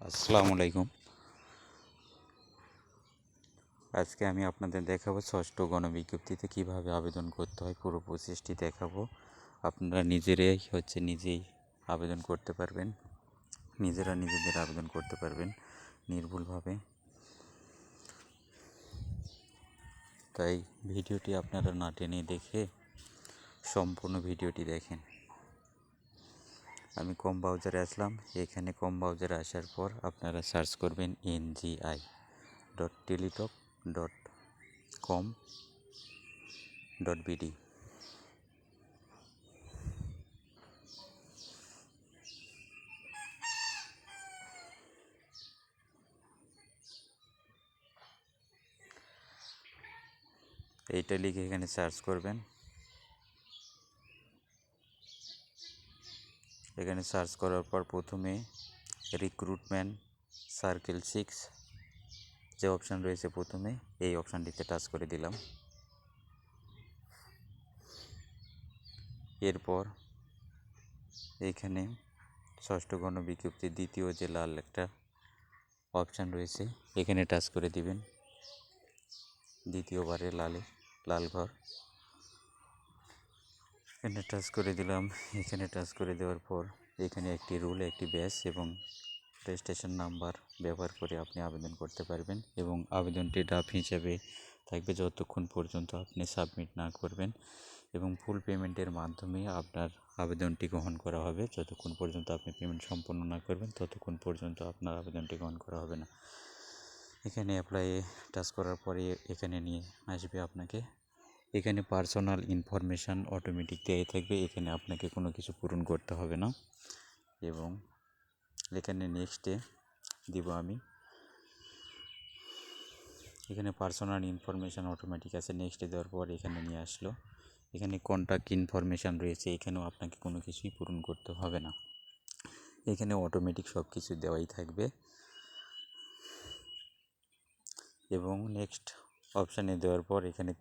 আসসালামু আলাইকুম। আজকে আমি আপনাদের দেখাবো ষষ্ঠ গণবিজ্ঞপ্তিতে কীভাবে আবেদন করতে হয়, পুরো প্রসেসটি দেখাবো। আপনারা নিজেরাই হচ্ছে নিজেই আবেদন করতে পারবেন। নিজেরা নিজেদের আবেদন করতে পারবেন নির্ভুলভাবে। তাই ভিডিওটি আপনারা না টেনে দেখে সম্পূর্ণ ভিডিওটি দেখেন। আমি কম ব্রাউজারে আসলাম। এখানে কম ব্রাউজারে আসার পর আপনারা সার্চ করবেন NGI dot Teletalk dot com dot BD এইটা লিখে এখানে সার্চ করবেন। এখানে সার্চ করার পর প্রথমে রিক্রুটমেন্ট সার্কেল সিক্স যে অপশান রয়েছে প্রথমে, এই অপশানটিতে টাচ করে দিলাম। এরপর এখানে ষষ্ঠ গণ বিজ্ঞপ্তির দ্বিতীয় যে লাল একটা অপশান রয়েছে, এখানে টাচ করে দিবেন। দ্বিতীয়বারে লালে, লাল ঘর। এখানে টাচ করে দিলাম। এখানে টাচ করে দেওয়ার পর এখানে একটি রুল একটি ব্যাস এবং রেজিস্ট্রেশন নাম্বার ব্যবহার করে আপনি আবেদন করতে পারবেন এবং আবেদনটি ডাফ হিসেবে থাকবে যতক্ষণ পর্যন্ত আপনি সাবমিট না করবেন এবং ফুল পেমেন্টের মাধ্যমে আপনার আবেদনটি গ্রহণ করা হবে। যতক্ষণ পর্যন্ত আপনি পেমেন্ট সম্পন্ন না করবেন, ততক্ষণ পর্যন্ত আপনার আবেদনটি গ্রহণ করা হবে না। এখানে অ্যাপ্লাইয়ে টাচ করার পরে এখানে নিয়ে আসবে আপনাকে এখানে পার্সোনাল ইনফরমেশান অটোমেটিক দেওয়াই থাকবে। এখানে আপনাকে কোনো কিছু পূরণ করতে হবে না। এবং এখানে নেক্সটে দিব আমি। এখানে পার্সোনাল ইনফরমেশান অটোমেটিক আছে। নেক্সটে দেওয়ার পর এখানে নিয়ে আসলো। এখানে কন্ট্যাক্ট ইনফরমেশান রয়েছে। এখানেও আপনাকে কোনো কিছুই পূরণ করতে হবে না। এখানে অটোমেটিক সব কিছু দেওয়াই থাকবে। এবং নেক্সট অপশানে দেওয়ার পর এখানে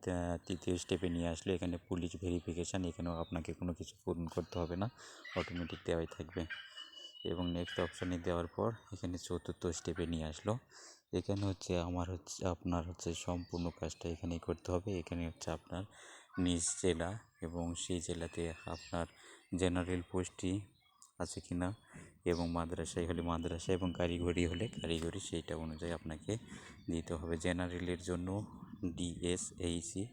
তৃতীয় স্টেপে নিয়ে আসলে এখানে পুলিশ ভেরিফিকেশান এখানেও আপনাকে কোনো কিছু পূরণ করতে হবে না। অটোমেটিক দেওয়াই থাকবে। এবং নেক্সট অপশানে দেওয়ার পর এখানে চতুর্থ স্টেপে নিয়ে আসলো। এখানে হচ্ছে আমার হচ্ছে, আপনার হচ্ছে সম্পূর্ণ কাজটা এখানেই করতে হবে। এখানে হচ্ছে আপনার নিজ জেলা এবং সেই জেলাতে আপনার জেনারেল পোস্টটি আছে কি না? এবং মাদ্রাসায় হলে মাদ্রাসা এবং কারিগরি হলে কারিগরি, সেইটা অনুযায়ী আপনাকে দিতে হবে। জেনারেলের জন্য ডিএসএইসি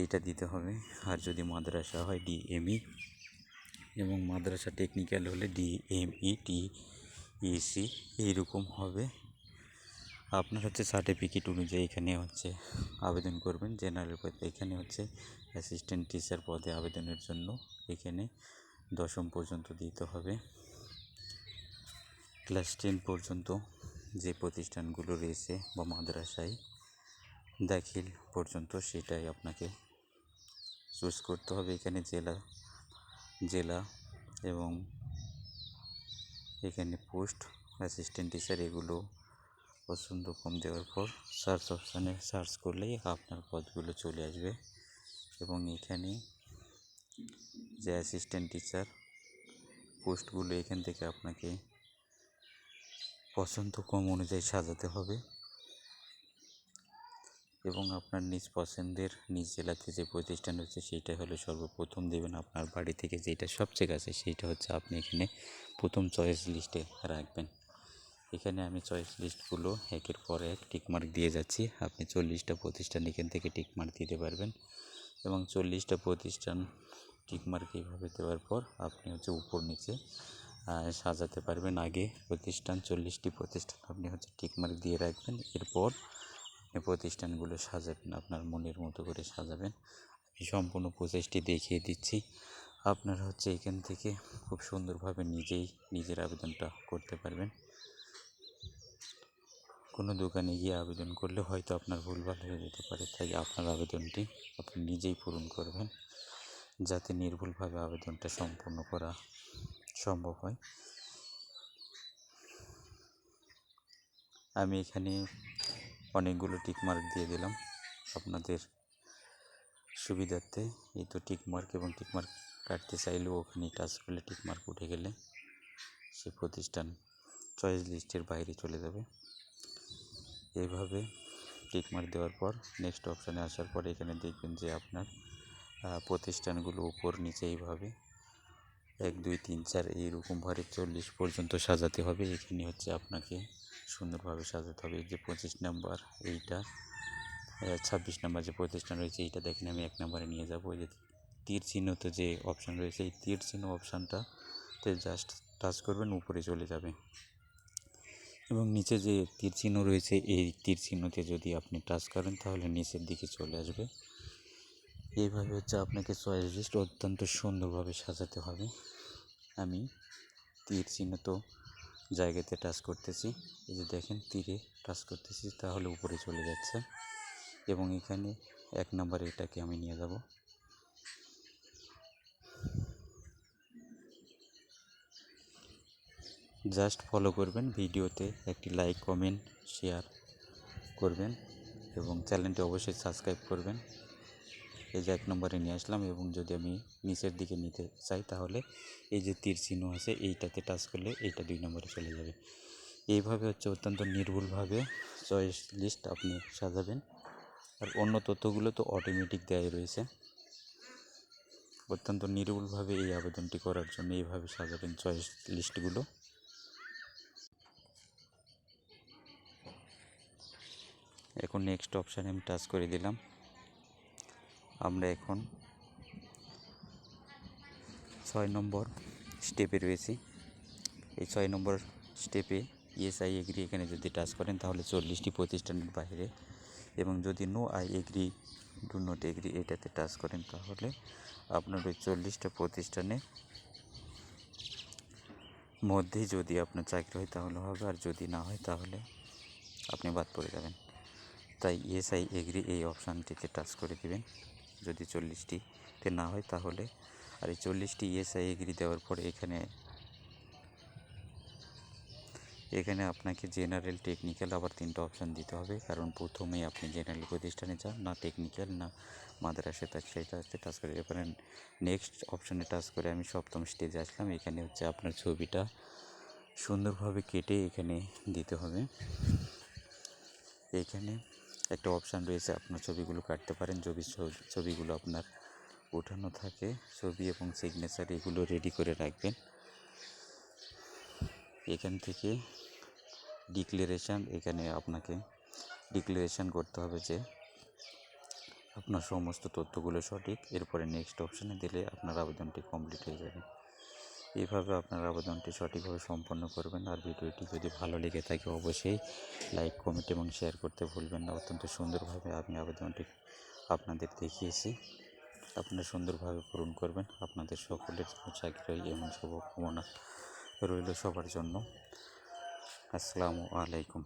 এইটা দিতে হবে। আর যদি মাদ্রাসা হয়, ডিএমই এবং মাদ্রাসা টেকনিক্যাল হলে ডিএমই টি ইসি এইরকম হবে। আপনার হচ্ছে সার্টিফিকেট অনুযায়ী এখানে হচ্ছে আবেদন করবেন। জেনারেল পদে এখানে হচ্ছে অ্যাসিস্ট্যান্ট টিচার পদে আবেদনের জন্য এখানে দশম পর্যন্ত দিতে হবে। ক্লাস টেন পর্যন্ত যে প্রতিষ্ঠানগুলো রয়েছে বা মাদ্রাসায়, দাখিল পর্যন্ত সেটাই আপনাকে চুজ করতে হবে। এখানে জেলা জেলা এবং এখানে পোস্ট অ্যাসিস্ট্যান্ট টিচার এগুলো পছন্দ কম দেওয়ার পর সার্চ অপশানে সার্চ করলেই আপনার পদগুলো চলে আসবে এবং এখানে যে অ্যাসিস্ট্যান্ট টিচার পোস্টগুলো এখান থেকে আপনাকে পছন্দ কম অনুযায়ী সাজাতে হবে এবং আপনার নিজ পছন্দের নিজ জেলাতে যে প্রতিষ্ঠান হচ্ছে সেইটা হলো সর্বপ্রথম দেবেন আপনার বাড়ি থেকে যেটা সবচেয়ে কাছে সেইটা হচ্ছে আপনি এখানে প্রথম চয়েস লিস্টে রাখবেন। এখানে আমি চয়েস লিস্টগুলো একের পর এক টিকমার্ক দিয়ে যাচ্ছি। আপনি চল্লিশটা প্রতিষ্ঠান এখান থেকে টিকমার্ক দিতে পারবেন এবং চল্লিশটা প্রতিষ্ঠান টিকমার্ক এইভাবে দেওয়ার পর আপনি হচ্ছে উপর নিচে সাজাতে পারবেন। আগে প্রতিষ্ঠান, চল্লিশটি প্রতিষ্ঠান আপনি হচ্ছে টিকমার্ক দিয়ে রাখবেন। এরপর আপনি প্রতিষ্ঠানগুলো সাজাবেন, আপনার মনের মতো করে সাজাবেন। আমি সম্পূর্ণ প্রচেষ্টি দেখিয়ে দিচ্ছি। আপনারা হচ্ছে এখান থেকে খুব সুন্দরভাবে নিজেই নিজের আবেদনটা করতে পারবেন। কোনো দোকানে গিয়ে আবেদন করলে হয়তো আপনার ভুলভাল হয়ে যেতে পারে, তাই আপনার আবেদনটি আপনি নিজেই পূরণ করবেন। যাতে নির্ভুলভাবে আবেদনটা সম্পূর্ণ করা সম্ভব হয়। আমি এখানে অনেকগুলো টিকমার্ক দিয়ে দিলাম আপনাদের সুবিধার্থে। এই তো টিকমার্ক এবং টিকমার্ক কাটতে চাইলেও ওখানে টাচ করলে টিকমার্ক উঠে গেলে সে প্রতিষ্ঠান চয়েস লিস্টের বাইরে চলে যাবে। এইভাবে টিকমার্ক দেওয়ার পর নেক্সট অপশানে আসার পর এখানে দেখবেন যে আপনার প্রতিষ্ঠানগুলো উপর নিচে এইভাবে এক, দুই, তিন, চার এইরকমভাবে চল্লিশ পর্যন্ত সাজাতে হবে। এখানে হচ্ছে আপনাকে সুন্দরভাবে সাজাতে হবে। এই যে পঁচিশ নাম্বার এইটা ছাব্বিশ নাম্বার যে প্রতিষ্ঠান রয়েছে, এইটা দেখেন আমি এক নম্বরে নিয়ে যাব। ওই যে তীর চিহ্নিত যে অপশান রয়েছে, এই তীর চিহ্ন অপশানটাতে জাস্ট টাচ করবেন, উপরে চলে যাবে। এবং নিচে যে তীর চিহ্ন রয়েছে, এই তীর চিহ্নতে যদি আপনি টাচ করেন, তাহলে নিচের দিকে চলে আসবে। এইভাবে হচ্ছে আপনাকে চয়েস লিস্ট অত্যন্ত সুন্দরভাবে সাজাতে হবে। আমি তীর চিহ্নিত জায়গাতে টাচ করতেছি। এই যে দেখেন, তীরে টাচ করতেছি, তাহলে উপরে চলে যাচ্ছে। এবং এখানে এক নম্বরে এটাকে আমি নিয়ে যাব। জাস্ট ফলো করবেন, ভিডিওতে একটি লাইক কমেন্ট শেয়ার করবেন এবং চ্যানেলটি অবশ্যই সাবস্ক্রাইব করবেন। এই যে এক নম্বরে নিয়ে আসলাম এবং যদি আমি নিচের দিকে নিতে চাই তাহলে এই যে তীর চিহ্ন আছে এইটাতে টাচ করলে এইটা দুই নম্বরে চলে যাবে। এইভাবে হচ্ছে অত্যন্ত নির্ভুলভাবে চয়েস লিস্ট আপনি সাজাবেন। আর অন্য তথ্যগুলো তো অটোমেটিক দেয় রয়েছে। অত্যন্ত নির্ভুলভাবে এই আবেদনটি করার জন্য এইভাবে সাজাবেন চয়েস লিস্টগুলো। এখন নেক্সট অপশানে আমি টাচ করে দিলাম। আমরা এখন ছয় নম্বর স্টেপে রয়েছি। এই ছয় নম্বর স্টেপে ইয়েস আই এগ্রি এখানে যদি টাচ করেন, তাহলে চল্লিশটি প্রতিষ্ঠানের বাইরে এবং যদি no I agree do not agree এটাতে টাচ করেন, তাহলে আপনার ওই চল্লিশটা প্রতিষ্ঠানে মধ্যে যদি আপনার চাকরি হয়, তাহলে হবে, আর যদি না হয়, তাহলে আপনি বাদ পড়ে যাবেন। তাই ইয়েস আই এগ্রি এই অপশানটিতে টাচ করে দিবেন। যদি চল্লিশটিতে না হয় তাহলে। আর এই চল্লিশটি ইয়েস আই এগ্রি দেওয়ার পরে এখানে এখানে আপনাকে জেনারেল টেকনিক্যাল আবার তিনটা অপশান দিতে হবে। কারণ প্রথমেই আপনি জেনারেল প্রতিষ্ঠানে যান, না টেকনিক্যাল না মাদ্রাসে তার সেটাতে টাচ করে। এখানে নেক্সট অপশানে টাচ করে আমি সপ্তম স্টেজে আসলাম। এখানে হচ্ছে আপনার ছবিটা সুন্দরভাবে কেটে এখানে দিতে হবে। এখানে একটা অপশান রয়েছে, আপনার ছবিগুলো কাটতে পারেন। যদি ছবি- ছবিগুলো আপনার ওঠানো থাকে, ছবি এবং সিগনেচার এগুলো রেডি করে রাখবেন। এখান থেকে ডিক্লারেশান এখানে আপনাকে ডিক্লারেশান করতে হবে যে আপনার সমস্ত তথ্যগুলো সঠিক। এরপরে নেক্সট অপশানে দিলে আপনার আবেদনটি কমপ্লিট হয়ে যাবে। এইভাবে আপনার আবেদনটি সঠিকভাবে সম্পন্ন করবেন। আর ভিডিওটি যদি ভালো লেগে থাকে, অবশ্যই লাইক, কমেন্ট এবং শেয়ার করতে ভুলবেন না। অত্যন্ত সুন্দরভাবে আমি আবেদনটি আপনাদের দেখিয়েছি। আপনারা সুন্দরভাবে পূরণ করবেন। আপনাদের সকলের চাকরি এমন শুভকামনা রইল সবার জন্য। আসসালামু আলাইকুম।